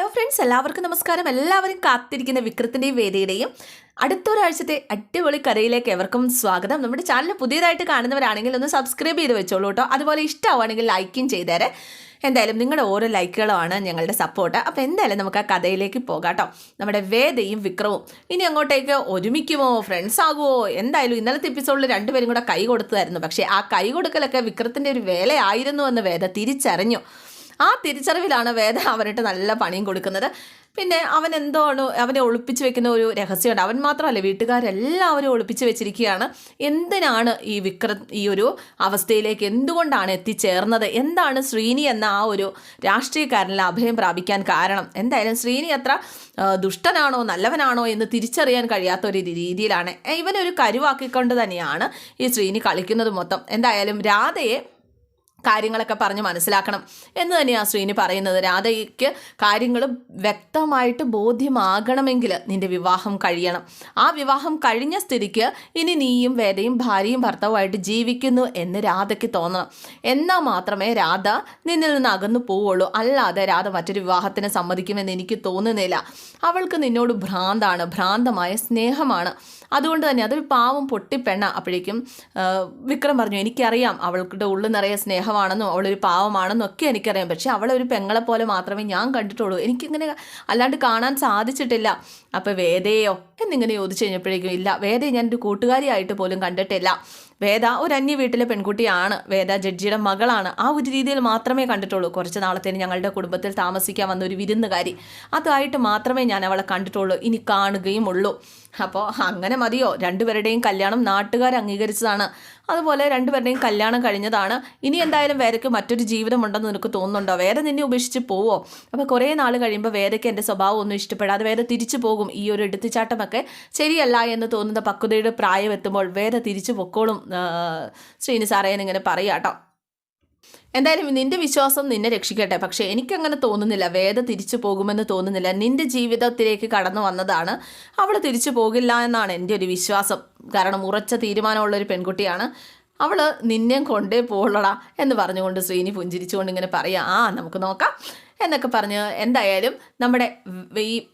Hello friends എല്ലാവർക്കും നമസ്കാരം. എല്ലാവരും കാത്തിരിക്കുന്ന വിക്രത്തിന്റെയും വേദിയുടെയും അടുത്തൊരാഴ്ചത്തെ അടിപൊളി കരയിലേക്ക് എവർക്കും സ്വാഗതം. നമ്മുടെ ചാനൽ പുതിയതായിട്ട് കാണുന്നവരാണെങ്കിൽ ഒന്ന് സബ്സ്ക്രൈബ് ചെയ്ത് വെച്ചോളൂ കേട്ടോ. അതുപോലെ ഇഷ്ടമാണെങ്കിൽ ലൈക്കും ചെയ്തേരെ. എന്തായാലും നിങ്ങളുടെ ഓരോ ലൈക്കുകളുമാണ് ഞങ്ങളുടെ സപ്പോർട്ട് അപ്പോൾ എന്തായാലും നമുക്ക് ആ കഥയിലേക്ക് പോകാം കേട്ടോ. നമ്മുടെ വേദയും വിക്രവും ഇനി അങ്ങോട്ടേക്ക് ഒരുമിക്കുമോ? ഫ്രണ്ട്സ് ആകുമോ എന്തായാലും ഇന്നലത്തെ എപ്പിസോഡിൽ രണ്ടുപേരും കൂടെ കൈ കൊടുത്തതായിരുന്നു പക്ഷേ ആ കൈ കൊടുക്കലൊക്കെ വിക്രത്തിന്റെ ഒരു വേലയായിരുന്നു എന്ന് വേദ തിരിച്ചറിഞ്ഞു. ആ തിരിച്ചറിവിലാണ് വേദ അവനിട്ട് നല്ല പണിയും കൊടുക്കുന്നത്. പിന്നെ അവൻ എന്തോണ് അവനെ ഒളിപ്പിച്ച് വെക്കുന്ന ഒരു രഹസ്യമുണ്ട്. അവൻ മാത്രമല്ല വീട്ടുകാരെല്ലാവരും ഒളിപ്പിച്ച് വെച്ചിരിക്കുകയാണ്. എന്തിനാണ് ഈ വിക്ര ഈ ഒരു അവസ്ഥയിലേക്ക് എന്തുകൊണ്ടാണ് എത്തിച്ചേർന്നത്? എന്താണ് ശ്രീനി എന്ന ആ ഒരു രാഷ്ട്രീയക്കാരനിൽ അഭയം പ്രാപിക്കാൻ കാരണം? എന്തായാലും ശ്രീനി അത്ര ദുഷ്ടനാണോ നല്ലവനാണോ എന്ന് തിരിച്ചറിയാൻ കഴിയാത്ത ഒരു രീതിയിലാണ്. ഇവനൊരു കരുവാക്കിക്കൊണ്ട് തന്നെയാണ് ഈ ശ്രീനി കളിക്കുന്നത് മൊത്തം. എന്തായാലും രാധയെ കാര്യങ്ങളൊക്കെ പറഞ്ഞ് മനസ്സിലാക്കണം എന്ന് തന്നെയാണ് ശ്രീനി പറയുന്നത്. രാധയ്ക്ക് കാര്യങ്ങൾ വ്യക്തമായിട്ട് ബോധ്യമാകണമെങ്കിൽ നിന്റെ വിവാഹം കഴിയണം. ആ വിവാഹം കഴിഞ്ഞ സ്ഥിതിക്ക് ഇനി നീയും വേദയും ഭാര്യയും ഭർത്താവുമായിട്ട് ജീവിക്കുന്നു എന്ന് രാധയ്ക്ക് തോന്നണം. എന്നാൽ മാത്രമേ രാധ നിന്നിൽ നിന്ന് അകന്നു പോവുള്ളൂ. അല്ലാതെ രാധ മറ്റൊരു വിവാഹത്തിന് സമ്മതിക്കുമെന്ന് എനിക്ക് തോന്നുന്നില്ല. അവൾക്ക് നിന്നോട് ഭ്രാന്താണ്. ഭ്രാന്തമായ സ്നേഹമാണ്. അതുകൊണ്ട് തന്നെ അതൊരു പാവം പൊട്ടിപ്പെണ്ണ. അപ്പോഴേക്കും വിക്രം പറഞ്ഞു എനിക്കറിയാം അവളുടെ ഉള്ളു നിറയെ സ്നേഹമാണെന്നും അവളൊരു പാവമാണെന്നും ഒക്കെ എനിക്കറിയാം. പക്ഷേ അവളെ ഒരു പെങ്ങളെ പോലെ മാത്രമേ ഞാൻ കണ്ടിട്ടുള്ളൂ. എനിക്കിങ്ങനെ അല്ലാണ്ട് കാണാൻ സാധിച്ചിട്ടില്ല. അപ്പോൾ വേദയോ എന്നിങ്ങനെ ചോദിച്ചു കഴിഞ്ഞപ്പോഴേക്കും ഇല്ല വേദയെ ഞാൻ ഒരു കൂട്ടുകാരിയായിട്ട് പോലും കണ്ടിട്ടില്ല. വേദ ഒരു അന്യ വീട്ടിലെ പെൺകുട്ടിയാണ്. വേദ ജഡ്ജിയുടെ മകളാണ്. ആ ഒരു രീതിയിൽ മാത്രമേ കണ്ടിട്ടുള്ളൂ. കുറച്ച് നാളത്തേന് ഞങ്ങളുടെ കുടുംബത്തിൽ താമസിക്കാൻ വന്ന ഒരു വിരുന്നുകാരി. അതായിട്ട് മാത്രമേ ഞാൻ അവളെ കണ്ടിട്ടുള്ളൂ. ഇനി കാണുകയും ഉള്ളൂ. അപ്പോൾ അങ്ങനെ മതിയോ? രണ്ടുപേരുടെയും കല്യാണം നാട്ടുകാർ അംഗീകരിച്ചതാണ്. അതുപോലെ രണ്ടുപേരുടെയും കല്യാണം കഴിഞ്ഞതാണ്. ഇനി എന്തായാലും വേദയ്ക്ക് മറ്റൊരു ജീവിതമുണ്ടെന്ന് നിനക്ക് തോന്നുന്നുണ്ടോ? വേദ നിന്നെ ഉപേക്ഷിച്ച് പോവോ? അപ്പോൾ കുറേ നാൾ കഴിയുമ്പോൾ വേദയ്ക്ക് എന്റെ സ്വഭാവം ഒന്നും ഇഷ്ടപ്പെടാതെ വേദ തിരിച്ചു പോകും. ഈ ഒരു എടുത്തുചാട്ടമൊക്കെ ശരിയല്ല എന്ന് തോന്നുന്ന പക്വതയുടെ പ്രായം എത്തുമ്പോൾ വേദ തിരിച്ചു പൊക്കോളും. ശ്രീനി സാറേ എന്നിങ്ങനെ പറയാട്ടോ എന്തായാലും നിന്റെ വിശ്വാസം നിന്നെ രക്ഷിക്കട്ടെ. പക്ഷേ എനിക്കങ്ങനെ തോന്നുന്നില്ല. വേദ തിരിച്ചു പോകുമെന്ന് തോന്നുന്നില്ല. നിന്റെ ജീവിതത്തിലേക്ക് കടന്നു വന്നതാണ്. അവൾ തിരിച്ചു പോകില്ല എന്നാണ് എന്റെ ഒരു വിശ്വാസം. കാരണം ഉറച്ച തീരുമാനമുള്ളൊരു പെൺകുട്ടിയാണ്. അവൾ നിന്നെ കൊണ്ടേ പോളടാ എന്ന് പറഞ്ഞുകൊണ്ട് ശ്രീനി പുഞ്ചിരിച്ചുകൊണ്ട് ഇങ്ങനെ പറയാം ആ നമുക്ക് നോക്കാം എന്നൊക്കെ പറഞ്ഞ് എന്തായാലും നമ്മുടെ ഈ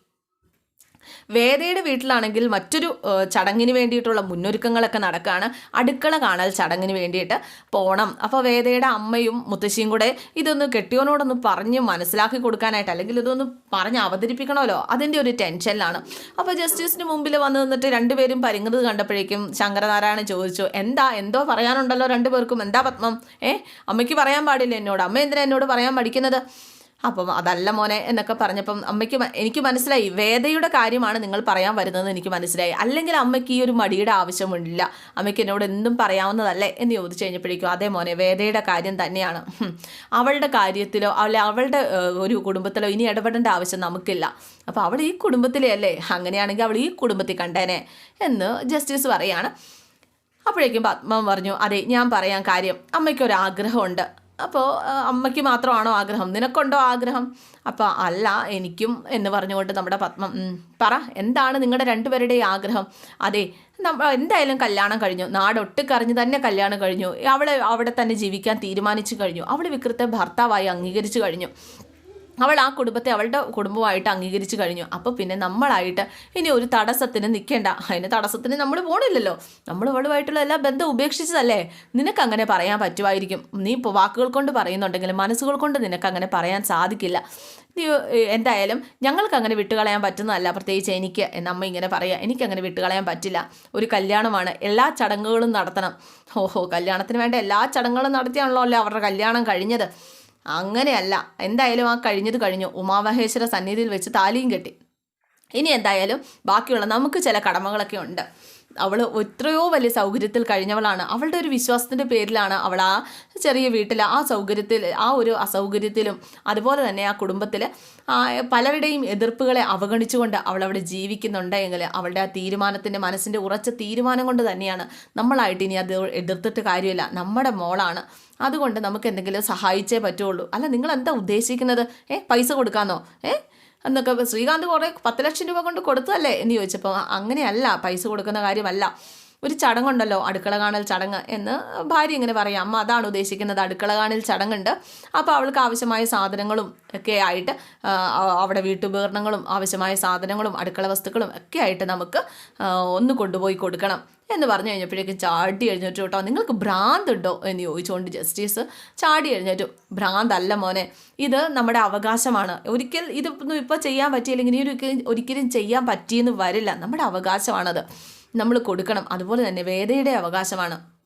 വേദയുടെ വീട്ടിലാണെങ്കിൽ മറ്റൊരു ചടങ്ങിന് വേണ്ടിയിട്ടുള്ള മുന്നൊരുക്കങ്ങളൊക്കെ നടക്കുകയാണ് അടുക്കള കാണൽ ചടങ്ങിന് വേണ്ടിയിട്ട് പോണം. അപ്പോൾ വേദയുടെ അമ്മയും മുത്തശ്ശിയും കൂടെ ഇതൊന്ന് കെട്ടിയോനോടൊന്ന് പറഞ്ഞ് മനസ്സിലാക്കി കൊടുക്കാനായിട്ട് അല്ലെങ്കിൽ ഇതൊന്ന് പറഞ്ഞ് അവതരിപ്പിക്കണമല്ലോ? അതിന്റെ ഒരു ടെൻഷനിലാണ്. അപ്പോൾ ജസ്റ്റിസിന് മുമ്പിൽ വന്ന് നിന്നിട്ട് രണ്ടുപേരും പരിങ്ങുന്നത് കണ്ടപ്പോഴേക്കും ശങ്കരനാരായണൻ ചോദിച്ചു എന്താ? എന്തോ പറയാനുണ്ടല്ലോ രണ്ടുപേർക്കും. എന്താ പത്മം? ഏ? അമ്മയ്ക്ക് പറയാൻ പാടില്ല എന്നോട്? അമ്മ എന്തിനാ എന്നോട് പറയാൻ പഠിക്കുന്നത് അപ്പം അതല്ല മോനെ എന്നൊക്കെ പറഞ്ഞപ്പം അമ്മയ്ക്ക് എനിക്ക് മനസ്സിലായി. വേദയുടെ കാര്യമാണ് നിങ്ങൾ പറയാൻ വരുന്നത് എനിക്ക് മനസ്സിലായി. അല്ലെങ്കിൽ അമ്മയ്ക്ക് ഈ ഒരു മടിയുടെ ആവശ്യമില്ല അമ്മയ്ക്ക് എന്നോട് എന്തും പറയാവുന്നതല്ലേ എന്ന് ചോദിച്ചു കഴിഞ്ഞപ്പോഴേക്കും അതേ മോനെ വേദയുടെ കാര്യം തന്നെയാണ്. അവളുടെ കാര്യത്തിലോ അല്ലെ അവളുടെ ഒരു കുടുംബത്തിലോ ഇനി ഇടപെടേണ്ട ആവശ്യം നമുക്കില്ല. അപ്പോൾ അവൾ ഈ കുടുംബത്തിലേ അല്ലേ? അങ്ങനെയാണെങ്കിൽ അവൾ ഈ കുടുംബത്തിൽ കണ്ടേനെ എന്ന് ജസ്റ്റിസ് പറയാണ്. അപ്പോഴേക്കും പത്മം പറഞ്ഞു അതെ ഞാൻ പറയാൻ കാര്യം. അമ്മയ്ക്കൊരാഗ്രഹമുണ്ട് അപ്പോൾ അമ്മയ്ക്ക് മാത്രമാണോ ആഗ്രഹം? നിനക്കുണ്ടോ ആഗ്രഹം? അപ്പോൾ അല്ല എനിക്കും എന്ന് പറഞ്ഞുകൊണ്ട് നമ്മുടെ പത്മം പറ എന്താണ് നിങ്ങളുടെ രണ്ടുപേരുടെയും ആഗ്രഹം? അതെ നമ്മൾ എന്തായാലും കല്യാണം കഴിഞ്ഞു. നാടൊട്ടുക്കറിഞ്ഞ് തന്നെ കല്യാണം കഴിഞ്ഞു. അവളെ അവിടെ തന്നെ ജീവിക്കാൻ തീരുമാനിച്ചു കഴിഞ്ഞു. അവൾ വിക്രത്തെ ഭർത്താവായി അംഗീകരിച്ചു കഴിഞ്ഞു. അവൾ ആ കുടുംബത്തെ അവളുടെ കുടുംബമായിട്ട് അംഗീകരിച്ചു കഴിഞ്ഞു. അപ്പോൾ പിന്നെ നമ്മളായിട്ട് ഇനി ഒരു തടസ്സത്തിന് നിൽക്കേണ്ട. അതിന് തടസ്സത്തിന് നമ്മൾ പോണില്ലല്ലോ. നമ്മൾ അവളുമായിട്ടുള്ള എല്ലാ ബന്ധം ഉപേക്ഷിച്ചതല്ലേ? നിനക്ക് അങ്ങനെ പറയാൻ പറ്റുമായിരിക്കും. നീ ഇപ്പോൾ വാക്കുകൾ കൊണ്ട് പറയുന്നുണ്ടെങ്കിലും മനസ്സുകൾ കൊണ്ട് നിനക്ക് അങ്ങനെ പറയാൻ സാധിക്കില്ല. നീ എന്തായാലും ഞങ്ങൾക്ക് അങ്ങനെ വിട്ടുകളയാൻ പറ്റുന്നതല്ല. പ്രത്യേകിച്ച് എനിക്ക് എന്നമ്മ ഇങ്ങനെ പറയാം. എനിക്കങ്ങനെ വിട്ടുകളയാൻ പറ്റില്ല. ഒരു കല്യാണമാണ്. എല്ലാ ചടങ്ങുകളും നടത്തണം. ഓഹോ കല്യാണത്തിന് വേണ്ട എല്ലാ ചടങ്ങുകളും നടത്തിയാണല്ലോ അല്ലേ അവരുടെ കല്യാണം കഴിഞ്ഞത്? അങ്ങനെയല്ല. എന്തായാലും ആ കഴിഞ്ഞത് കഴിഞ്ഞു. ഉമാമഹേശ്വര സന്നിധിയിൽ വെച്ച് താലിയും കെട്ടി. ഇനി എന്തായാലും ബാക്കിയുള്ള നമുക്ക് ചില കടമകളൊക്കെ ഉണ്ട്. അവൾ എത്രയോ വലിയ സൗകര്യത്തിൽ കഴിഞ്ഞവളാണ്. അവളുടെ ഒരു വിശ്വാസത്തിന്റെ പേരിലാണ് അവൾ ആ ചെറിയ വീട്ടിൽ ആ സൗകര്യത്തിൽ ആ ഒരു അസൗകര്യത്തിലും അതുപോലെ തന്നെ ആ കുടുംബത്തിൽ പലരുടെയും എതിർപ്പുകളെ അവഗണിച്ചുകൊണ്ട് അവൾ അവിടെ ജീവിക്കുന്നുണ്ടെങ്കിൽ അവളുടെ ആ തീരുമാനത്തിന്റെ മനസ്സിന്റെ ഉറച്ച തീരുമാനം കൊണ്ട് തന്നെയാണ് നമ്മളായിട്ട് ഇനി അത് എതിർത്തിട്ട് കാര്യമില്ല. നമ്മുടെ മോളാണ്. അതുകൊണ്ട് നമുക്ക് എന്തെങ്കിലും സഹായിച്ചേ പറ്റുള്ളൂ. അല്ല നിങ്ങൾ എന്താ ഉദ്ദേശിക്കുന്നത്? ഏ പൈസ കൊടുക്കാന്നോ? ഏ എന്നൊക്കെ ശ്രീകാന്ത് കുറേ പത്ത് ലക്ഷം രൂപ കൊണ്ട് കൊടുത്തതല്ലേ എന്ന് ചോദിച്ചപ്പോൾ അങ്ങനെയല്ല പൈസ കൊടുക്കുന്ന കാര്യമല്ല. ഒരു ചടങ്ങുണ്ടല്ലോ അടുക്കള കാണൽ ചടങ്ങ് എന്ന് ഭാര്യ ഇങ്ങനെ പറയാം. അമ്മ അതാണ് ഉദ്ദേശിക്കുന്നത്. അടുക്കള കാണൽ ചടങ്ങുണ്ട്. അപ്പോൾ അവൾക്ക് ആവശ്യമായ സാധനങ്ങളും ഒക്കെ ആയിട്ട് അവിടെ വീട്ടുപകരണങ്ങളും ആവശ്യമായ സാധനങ്ങളും അടുക്കള വസ്തുക്കളും ഒക്കെ ആയിട്ട് നമുക്ക് ഒന്ന് കൊണ്ടുപോയി കൊടുക്കണം. എന്ന് പറഞ്ഞു കഴിഞ്ഞപ്പോഴേക്കും ചാടി എഴുന്നേറ്റു കേട്ടോ. നിങ്ങൾക്ക് ഭ്രാന്തുണ്ടോ എന്ന് ചോദിച്ചുകൊണ്ട് ജസ്റ്റിസ് ചാടി എഴുന്നേറ്റു. ഭ്രാന്തല്ല മോനെ. ഇത് നമ്മുടെ അവകാശമാണ്. ഒരിക്കൽ ഇതൊന്നും ഇപ്പോൾ ചെയ്യാൻ പറ്റിയില്ലെങ്കിൽ ഇനി ഒരിക്കലും ഒരിക്കലും ചെയ്യാൻ പറ്റിയെന്ന് വരില്ല. നമ്മുടെ അവകാശമാണത്. നമ്മൾ കൊടുക്കണം. അതുപോലെ തന്നെ വേദയുടെ അവകാശമാണ്.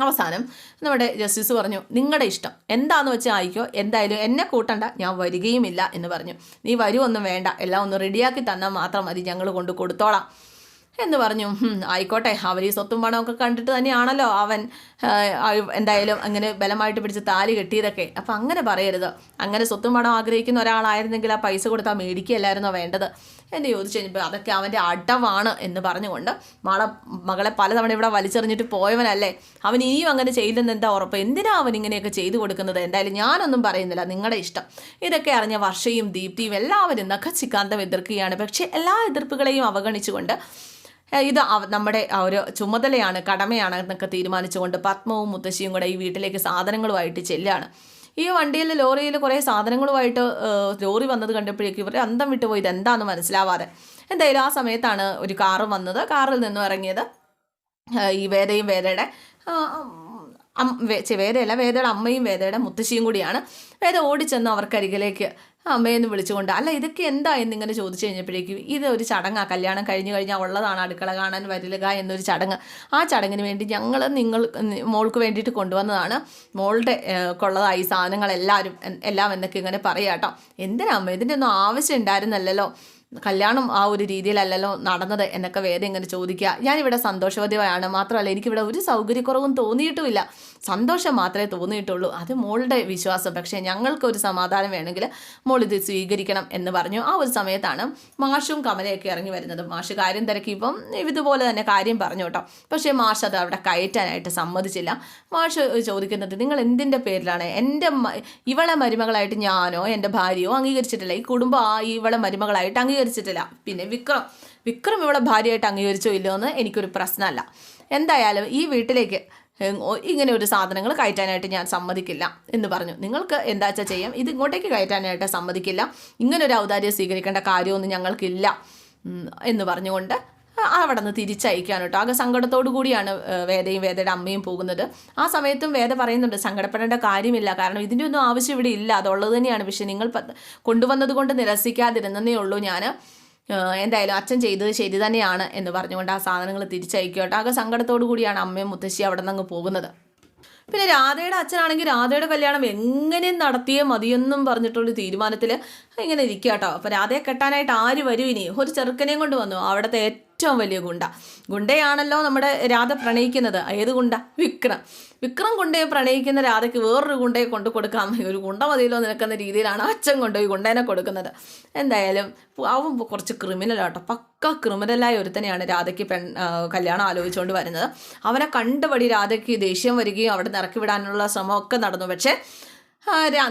അവസാനം നമ്മുടെ ജസ്റ്റിസ് പറഞ്ഞു നിങ്ങളുടെ ഇഷ്ടം. എന്താണെന്ന് വെച്ചാൽ ആയിക്കോ. എന്തായാലും എന്നെ കൂട്ടണ്ട. ഞാൻ വരികയുമില്ല എന്ന് പറഞ്ഞു. നീ വരുമൊന്നും വേണ്ട. എല്ലാം ഒന്ന് റെഡിയാക്കി തന്നാൽ മാത്രം മതി. ഞങ്ങൾ കൊണ്ട് കൊടുത്തോളാം. എന്ന് പറഞ്ഞു. ആയിക്കോട്ടെ. അവർ ഈ സ്വത്തും പണമൊക്കെ കണ്ടിട്ട് തന്നെയാണല്ലോ അവൻ. എന്തായാലും അങ്ങനെ ബലമായിട്ട് പിടിച്ച് താലി കെട്ടിയതൊക്കെ. അപ്പം അങ്ങനെ പറയരുത്. അങ്ങനെ സ്വത്തും പണം ആഗ്രഹിക്കുന്ന ഒരാളായിരുന്നെങ്കിൽ ആ പൈസ കൊടുത്താൽ മേടിക്കുകയല്ലായിരുന്നോ വേണ്ടത്? എന്ന് ചോദിച്ചു കഴിഞ്ഞപ്പോൾ അതൊക്കെ അവന്റെ അടവാണ് എന്ന് പറഞ്ഞുകൊണ്ട് മകളെ മകളെ പലതവണ ഇവിടെ വലിച്ചെറിഞ്ഞിട്ട് പോയവനല്ലേ? അവൻ ഇനിയും അങ്ങനെ ചെയ്തെന്ന് എന്താ ഉറപ്പ്? എന്തിനാ അവൻ ഇങ്ങനെയൊക്കെ ചെയ്തു കൊടുക്കുന്നത്? എന്തായാലും ഞാനൊന്നും പറയുന്നില്ല. നിങ്ങളുടെ ഇഷ്ടം. ഇതൊക്കെ അറിഞ്ഞ വർഷയും ദീപ്തിയും എല്ലാവരും നഖച്ചിക്കാന്തം എതിർക്കുകയാണ്. പക്ഷേ എല്ലാ എതിർപ്പുകളെയും അവഗണിച്ചുകൊണ്ട് ഇത് നമ്മുടെ ഒരു ചുമതലയാണ് കടമയാണ് എന്നൊക്കെ തീരുമാനിച്ചുകൊണ്ട് പത്മവും മുത്തശ്ശിയും കൂടെ ഈ വീട്ടിലേക്ക് സാധനങ്ങളുമായിട്ട് ചെല്ലുകയാണ് ഈ വണ്ടിയിൽ ലോറിയിൽ കുറേ സാധനങ്ങളുമായിട്ട് ലോറി വന്നത് കണ്ടപ്പോഴേക്കും ഇവർ അന്തം വിട്ടുപോയി ഇതെന്താണെന്ന് മനസ്സിലാവാതെ. എന്തായാലും ആ സമയത്താണ് ഒരു കാറ് വന്നത്. കാറിൽ നിന്നും ഇറങ്ങിയത് ഈ വേദയും വേദയുടെ വേദയല്ല വേദയുടെ അമ്മയും വേദയുടെ മുത്തശ്ശിയും കൂടിയാണ്. വേദ ഓടിച്ചെന്ന് അവർക്കരികിലേക്ക് അമ്മയെന്ന് വിളിച്ചുകൊണ്ട് അല്ല ഇതൊക്കെ എന്താ? എന്നിങ്ങനെ ചോദിച്ചു കഴിഞ്ഞപ്പോഴേക്കും ഇത് ഒരു ചടങ്ങാണ് കല്യാണം കഴിഞ്ഞു കഴിഞ്ഞാൽ ഉള്ളതാണ് അടുക്കള കാണാൻ വരലുക എന്നൊരു ചടങ്ങ്. ആ ചടങ്ങിന് വേണ്ടി ഞങ്ങൾ നിങ്ങൾ മോൾക്ക് വേണ്ടിയിട്ട് കൊണ്ടുവന്നതാണ്. മോളുടെ കൊള്ളതായി സാധനങ്ങളെല്ലാവരും എല്ലാം എന്നൊക്കെ ഇങ്ങനെ പറയാട്ടോ എന്തിനാ അമ്മ? ഇതിന്റെ ഒന്നും ആവശ്യം ഉണ്ടായിരുന്നല്ലോ കല്യാണം ആ ഒരു രീതിയിലല്ലല്ലോ നടന്നത് എന്നൊക്കെ വേദം ഇങ്ങനെ ചോദിക്കുക. ഞാനിവിടെ സന്തോഷവതിയാണ്. മാത്രമല്ല എനിക്കിവിടെ ഒരു സൗകര്യക്കുറവും തോന്നിയിട്ടുമില്ല. സന്തോഷം മാത്രമേ തോന്നിയിട്ടുള്ളൂ. അത് മോളുടെ വിശ്വാസം. പക്ഷേ ഞങ്ങൾക്കൊരു സമാധാനം വേണമെങ്കിൽ മോൾ ഇത് സ്വീകരിക്കണം എന്ന് പറഞ്ഞു. ആ ഒരു സമയത്താണ് മാഷും കമലയൊക്കെ ഇറങ്ങി വരുന്നത്. മാഷ് കാര്യം തിരക്കിയപ്പം ഇതുപോലെ തന്നെ കാര്യം പറഞ്ഞു കേട്ടോ. പക്ഷേ മാഷ് അത് അവിടെ കയറ്റാനായിട്ട് സമ്മതിച്ചില്ല. മാഷ് ചോദിക്കുന്നത് നിങ്ങൾ എന്തിന്റെ പേരിലാണ്? എന്റെ ഇവളെ മരുമകളായിട്ട് ഞാനോ എന്റെ ഭാര്യയോ അംഗീകരിച്ചിട്ടില്ല? ഈ കുടുംബം ആ ഇവളെ മരുമകളായിട്ട് അംഗീകരിച്ചിട്ടില്ല പിന്നെ വിക്രം വിക്രം ഇവിടെ ഭാര്യയായിട്ട് അംഗീകരിച്ചോ ഇല്ലയോ എന്ന് എനിക്കൊരു പ്രശ്നമല്ല. എന്തായാലും ഈ വീട്ടിലേക്ക് ഇങ്ങനെ ഒരു സാധനങ്ങൾ കയറ്റാനായിട്ട് ഞാൻ സമ്മതിക്കില്ല എന്ന് പറഞ്ഞു. നിങ്ങൾക്ക് എന്താ വെച്ചാൽ ചെയ്യാം? ഇത് ഇങ്ങോട്ടേക്ക് കയറ്റാനായിട്ട് സമ്മതിക്കില്ല. ഇങ്ങനൊരു ഔദാര്യം സ്വീകരിക്കേണ്ട കാര്യമൊന്നും ഞങ്ങൾക്കില്ല എന്ന് പറഞ്ഞുകൊണ്ട് അവിടെ നിന്ന് തിരിച്ചയക്കാൻ കേട്ടോ. ആകെ സങ്കടത്തോടു കൂടിയാണ് വേദയും വേദയുടെ അമ്മയും പോകുന്നത്. ആ സമയത്തും വേദ പറയുന്നുണ്ട് സങ്കടപ്പെടേണ്ട കാര്യമില്ല. കാരണം ഇതിന്റെ ഒന്നും ആവശ്യം ഇവിടെ ഇല്ല. അതുള്ളത് തന്നെയാണ്. പക്ഷെ നിങ്ങൾ കൊണ്ടുവന്നത് കൊണ്ട് നിരസിക്കാതിരുന്നതേ ഉള്ളൂ ഞാൻ എന്തായാലും അച്ഛൻ ചെയ്തത് ശരി തന്നെയാണ് എന്ന് പറഞ്ഞുകൊണ്ട് ആ സാധനങ്ങൾ തിരിച്ചയക്കോട്ടെ ആകെ സങ്കടത്തോടു കൂടിയാണ് അമ്മയും മുത്തശ്ശി അവിടെ നിന്ന് അങ്ങ് പോകുന്നത്. പിന്നെ രാധയുടെ അച്ഛനാണെങ്കിൽ രാധയുടെ കല്യാണം എങ്ങനെ നടത്തിയേ മതിയെന്നും പറഞ്ഞിട്ടുള്ള തീരുമാനത്തിൽ ഇങ്ങനെ ഇരിക്കുക കേട്ടോ. അപ്പോൾ രാധയെ കെട്ടാനായിട്ട് ആര് വരും ഇനി? ഒരു ചെറുക്കനെയും കൊണ്ട് വന്നു. അവിടുത്തെ ഏറ്റവും വലിയ ഗുണ്ട. ഗുണ്ടയാണല്ലോ നമ്മുടെ രാധ പ്രണയിക്കുന്നത്. ഏത് ഗുണ്ട? വിക്രം. വിക്രം ഗുണ്ടയെ പ്രണയിക്കുന്ന രാധയ്ക്ക് വേറൊരു ഗുണ്ടയെ കൊണ്ടു കൊടുക്കാൻ ഒരു ഗുണ്ട മതിയല്ലോ നിൽക്കുന്ന രീതിയിലാണ് അച്ഛൻ കൊണ്ടുപോയി ഗുണ്ടേനെ കൊടുക്കുന്നത്. എന്തായാലും അവൻ കുറച്ച് ക്രിമിനലാട്ടോ പക്ക ക്രിമിനലായ ഒരുത്തനെയാണ് രാധയ്ക്ക് പെൺ കല്യാണം ആലോചിച്ചുകൊണ്ട് വരുന്നത്. അവനെ കണ്ടുപടി രാധയ്ക്ക് ദേഷ്യം വരികയും അവിടെ നിന്ന് ഇറക്കി വിടാനുള്ള ശ്രമമൊക്കെ നടന്നു. പക്ഷേ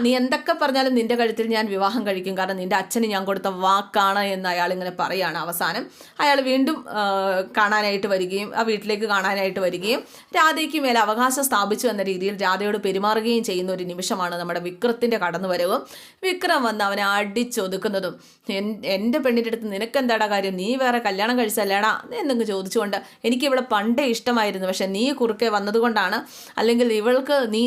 നീ എന്തൊക്കെ പറഞ്ഞാലും നിന്റെ കഴുത്തിൽ ഞാൻ വിവാഹം കഴിക്കും. കാരണം നിന്റെ അച്ഛന് ഞാൻ കൊടുത്ത വാക്കാണ് എന്ന് അയാൾ ഇങ്ങനെ പറയുകയാണ് അവസാനം. അയാൾ വീണ്ടും കാണാനായിട്ട് വരികയും ആ വീട്ടിലേക്ക് കാണാനായിട്ട് വരികയും രാധയ്ക്ക് മേലെ അവകാശം സ്ഥാപിച്ചു എന്ന രീതിയിൽ രാധയോട് പെരുമാറുകയും ചെയ്യുന്ന ഒരു നിമിഷമാണ് നമ്മുടെ വിക്രത്തിന്റെ കടന്നുവരവും. വിക്രം വന്ന് അവനെ അടിച്ചൊതുക്കുന്നതും എന്റെ പെണ്ണിന്റെ അടുത്ത് നിനക്ക് എന്താടാ കാര്യം? നീ വേറെ കല്യാണം കഴിച്ചല്ലേടാ എന്നിങ്ങ് ചോദിച്ചുകൊണ്ട് എനിക്ക് ഇവിടെ പണ്ടേ ഇഷ്ടമായിരുന്നു. പക്ഷെ നീ കുറുക്കെ വന്നതുകൊണ്ടാണ് അല്ലെങ്കിൽ ഇവൾക്ക് നീ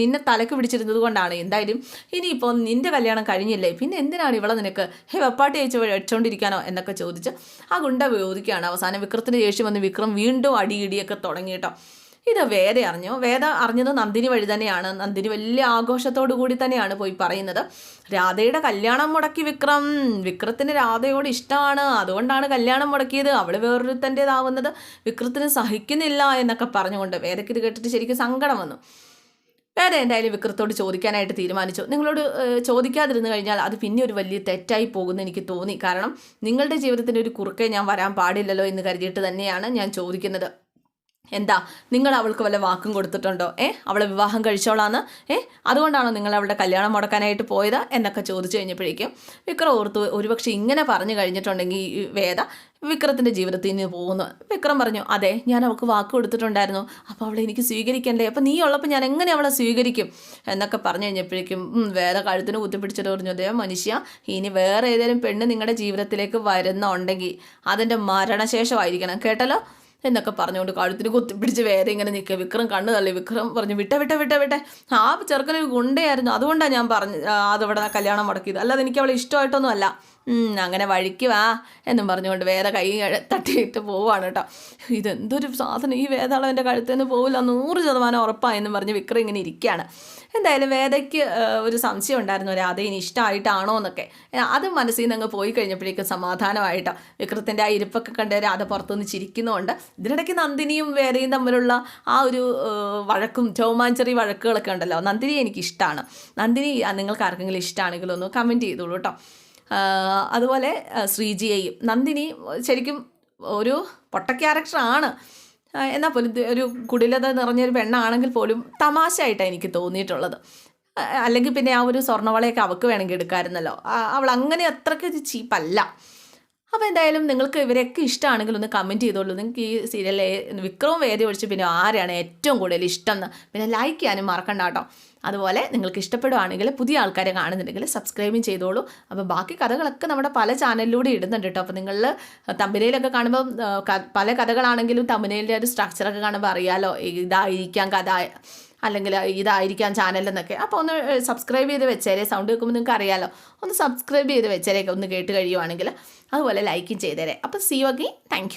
നിന്നെ തലക്ക് പിടിച്ചിരുന്നത് കൊണ്ടാണ് ആണ് എന്തായാലും ഇനിയിപ്പോൾ നിന്റെ കല്യാണം കഴിഞ്ഞില്ലേ? പിന്നെ എന്തിനാണ് ഇവളെ നിനക്ക് ഹേ വെപ്പാട്ടി അയച്ചു അടിച്ചുകൊണ്ടിരിക്കാനോ എന്നൊക്കെ ചോദിച്ച് ആ ഗുണ്ട ചോദിക്കുകയാണ്. അവസാനം വിക്രത്തിന് ദേഷ്യം വന്ന് വിക്രം വീണ്ടും അടിയിടിയൊക്കെ തുടങ്ങി കേട്ടോ. ഇത് വേദ അറിഞ്ഞു? വേദ അറിഞ്ഞത് നന്ദിനി വഴി തന്നെയാണ്. നന്ദിനി വലിയ ആഘോഷത്തോടു കൂടി തന്നെയാണ് പോയി പറയുന്നത്. രാധയുടെ കല്യാണം മുടക്കി വിക്രം. വിക്രത്തിന് രാധയോട് ഇഷ്ടമാണ്. അതുകൊണ്ടാണ് കല്യാണം മുടക്കിയത്. അവൾ വേറൊരുത്തന്റെതാവുന്നത് വിക്രത്തിന് സഹിക്കുന്നില്ല എന്നൊക്കെ പറഞ്ഞുകൊണ്ട് വേദയ്ക്ക് ഇത് കേട്ടിട്ട് ശരിക്കും സങ്കടം വന്നു. വേറെ എന്തായാലും വിക്രത്തോട് ചോദിക്കാനായിട്ട് തീരുമാനിച്ചു. നിങ്ങളോട് ചോദിക്കാതിരുന്നു കഴിഞ്ഞാൽ അത് പിന്നെ ഒരു വലിയ തെറ്റായി പോകുമെന്ന് എനിക്ക് തോന്നി. കാരണം നിങ്ങളുടെ ജീവിതത്തിന്റെ ഒരു കുറുക്കെ ഞാൻ വരാൻ പാടില്ലല്ലോ എന്ന് കരുതിയിട്ട് തന്നെയാണ് ഞാൻ ചോദിക്കുന്നത്. എന്താ? നിങ്ങൾ അവൾക്ക് വല്ല വാക്കും കൊടുത്തിട്ടുണ്ടോ? ഏ? അവളെ വിവാഹം കഴിച്ചോളാന്ന്? ഏ? അതുകൊണ്ടാണോ നിങ്ങൾ അവളുടെ കല്യാണം മുടക്കാനായിട്ട് പോയത്? എന്നൊക്കെ ചോദിച്ചു കഴിഞ്ഞപ്പോഴേക്കും വിക്രം ഓർത്തു ഒരുപക്ഷെ ഇങ്ങനെ പറഞ്ഞു കഴിഞ്ഞിട്ടുണ്ടെങ്കിൽ വേദ വിക്രത്തിന്റെ ജീവിതത്തിൽ നിന്ന് പോകുന്നു. വിക്രം പറഞ്ഞു അതെ ഞാൻ അവൾക്ക് വാക്ക് കൊടുത്തിട്ടുണ്ടായിരുന്നു. അപ്പോൾ അവളെ എനിക്ക് സ്വീകരിക്കണ്ടേ? അപ്പോൾ നീ ഉള്ളപ്പോൾ ഞാൻ എങ്ങനെ അവളെ സ്വീകരിക്കും? എന്നൊക്കെ പറഞ്ഞു കഴിഞ്ഞപ്പോഴേക്കും വേറെ കഴുത്തിന് കുത്തിപ്പിടിച്ചിട്ട് പറഞ്ഞു അതേ മനുഷ്യ ഇനി വേറെ ഏതെങ്കിലും പെണ്ണ് നിങ്ങളുടെ ജീവിതത്തിലേക്ക് വരുന്നുണ്ടെങ്കിൽ അതിന്റെ മരണശേഷമായിരിക്കണം. കേട്ടല്ലോ? എന്നൊക്കെ പറഞ്ഞുകൊണ്ട് കഴുത്തിന് കുത്തിപ്പിടിച്ച് വേറെ ഇങ്ങനെ നിൽക്കുക. വിക്രം കണ്ണു തള്ളി. വിക്രം പറഞ്ഞു വിട്ട വിട്ട വിട്ട വിട്ടെ. ആ ചെറുക്കനൊരു ഗുണ്ടയായിരുന്നു. അതുകൊണ്ടാണ് ഞാൻ പറഞ്ഞു അതവിടെ കല്യാണം മുടക്കിയത്. അല്ലാതെ എനിക്ക് അവളെ ഇഷ്ടമായിട്ടൊന്നും അല്ല. അങ്ങനെ വഴിക്ക് വാ എന്നും പറഞ്ഞുകൊണ്ട് വേറെ കൈ തട്ടിയിട്ട് പോവാണ് കേട്ടോ. ഇതെന്തൊരു സാധനം. ഈ വേദാളം എന്റെ കഴുത്തിൽ നിന്ന് പോവില്ല. നൂറ് ശതമാനം ഉറപ്പായെന്നും പറഞ്ഞ് വിക്രം ഇങ്ങനെ ഇരിക്കുകയാണ്. എന്തായാലും വേദയ്ക്ക് ഒരു സംശയം ഉണ്ടായിരുന്നു. രാധ ഇനി ഇഷ്ടമായിട്ടാണോ എന്നൊക്കെ. അത് മനസ്സിൽ നിന്ന് അങ്ങ് പോയി കഴിഞ്ഞപ്പോഴേക്കും സമാധാനമായിട്ടോ. വിക്രത്തിന്റെ ആ ഇരിപ്പൊക്കെ കണ്ട് രാധ പുറത്തുനിന്ന് ചിരിക്കുന്നുണ്ട്. ഇതിനിടയ്ക്ക് നന്ദിനിയും വേദയും തമ്മിലുള്ള ആ ഒരു വഴക്കും രോമാഞ്ചറി വഴക്കുകളൊക്കെ ഉണ്ടല്ലോ. നന്ദിനി എനിക്ക് ഇഷ്ടമാണ് നന്ദിനി നിങ്ങൾക്ക് ആർക്കെങ്കിലും ഇഷ്ടമാണെങ്കിലും ഒന്ന് കമന്റ് ചെയ്തോളൂ കേട്ടോ അതുപോലെ ശ്രീജിയെയും നന്ദിനി ശരിക്കും ഒരു പൊട്ട ക്യാരക്ടറാണ്. എന്നാൽ പോലും ഒരു കുടിലത നിറഞ്ഞൊരു പെണ്ണാണെങ്കിൽ പോലും തമാശയായിട്ടാണ് എനിക്ക് തോന്നിയിട്ടുള്ളത്. അല്ലെങ്കിൽ പിന്നെ ആ ഒരു സ്വർണവളയൊക്കെ അവൾക്ക് വേണമെങ്കിൽ എടുക്കാമായിരുന്നല്ലോ അവൾ അങ്ങനെ അത്രയ്ക്ക് ചീപ്പല്ല. അപ്പോൾ എന്തായാലും നിങ്ങൾക്ക് ഇവരെയൊക്കെ ഇഷ്ടമാണെങ്കിൽ ഒന്ന് കമന്റ് ചെയ്തോളൂ. നിങ്ങൾക്ക് ഈ സീരിയലിലെ വിക്രവും വേദി ഒഴിച്ച് പിന്നെ ആരെയാണ് ഏറ്റവും കൂടുതൽ ഇഷ്ടം എന്ന് പിന്നെ ലൈക്ക് ചെയ്യാനും മറക്കണ്ട കേട്ടോ. അതുപോലെ നിങ്ങൾക്ക് ഇഷ്ടപ്പെടുവാണെങ്കിൽ പുതിയ ആൾക്കാരെ കാണുന്നുണ്ടെങ്കിൽ സബ്സ്ക്രൈബും ചെയ്തോളൂ. അപ്പോൾ ബാക്കി കഥകളൊക്കെ നമ്മുടെ പല ചാനലിലൂടെ ഇടുന്നുണ്ട് കേട്ടോ. അപ്പോൾ നിങ്ങൾ തമ്പനയിലൊക്കെ കാണുമ്പോൾ പല കഥകളാണെങ്കിലും തമ്പനയിലെ ഒരു സ്ട്രക്ചറൊക്കെ കാണുമ്പോൾ അറിയാലോ. ഇതായിരിക്കാം കഥ. അല്ലെങ്കിൽ ഇതായിരിക്കാം ചാനൽ എന്നൊക്കെ. അപ്പോൾ ഒന്ന് സബ്സ്ക്രൈബ് ചെയ്ത് വെച്ചേരെ. സൗണ്ട് കേൾക്കുമ്പോൾ നിങ്ങൾക്ക് അറിയാമല്ലോ ഒന്ന് സബ്സ്ക്രൈബ് ചെയ്ത് വെച്ചേരേക്കെ ഒന്ന് കേട്ട് കഴിയുവാണെങ്കിൽ അതുപോലെ ലൈക്കും ചെയ്തേരെ. അപ്പോൾ സി അഗെയിൻ താങ്ക്